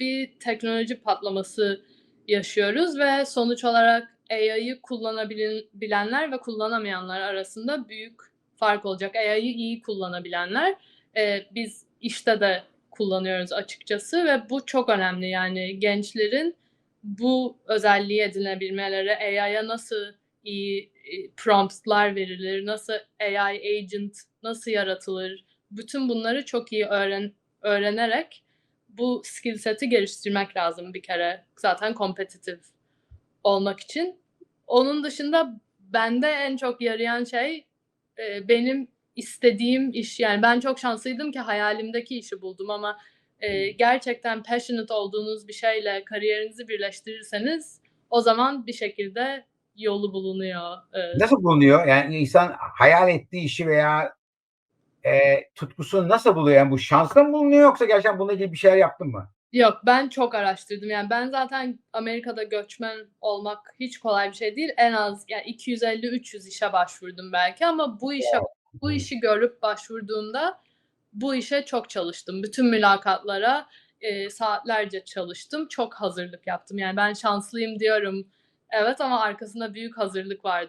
bir teknoloji patlaması yaşıyoruz ve sonuç olarak AI'yı kullanabilenler ve kullanamayanlar arasında büyük fark olacak. AI'yı iyi kullanabilenler e, biz işte de kullanıyoruz açıkçası ve bu çok önemli. Yani gençlerin bu özelliği edinebilmeleri, AI'ya nasıl iyi e, promptlar verilir, nasıl AI agent nasıl yaratılır, bütün bunları çok iyi öğren öğrenerek bu skill seti geliştirmek lazım bir kere. Zaten kompetitif olmak için. Onun dışında bende en çok yarayan şey e, benim istediğim iş. Yani ben çok şanslıydım ki hayalimdeki işi buldum ama e, gerçekten passionate olduğunuz bir şeyle kariyerinizi birleştirirseniz o zaman bir şekilde yolu bulunuyor. E, Nasıl bulunuyor? Yani insan hayal ettiği işi veya e, tutkusunu nasıl buluyor? Yani bu şansla mı bulunuyor yoksa gerçekten bununla ilgili bir şeyler yaptın mı? Yok ben çok araştırdım. Yani ben zaten Amerika'da göçmen olmak hiç kolay bir şey değil. En az yani 250-300 işe başvurdum belki ama bu işe bu işi görüp başvurduğumda bu işe çok çalıştım. Bütün mülakatlara e, saatlerce çalıştım. Çok hazırlık yaptım. Yani ben şanslıyım diyorum. Evet ama arkasında büyük hazırlık vardı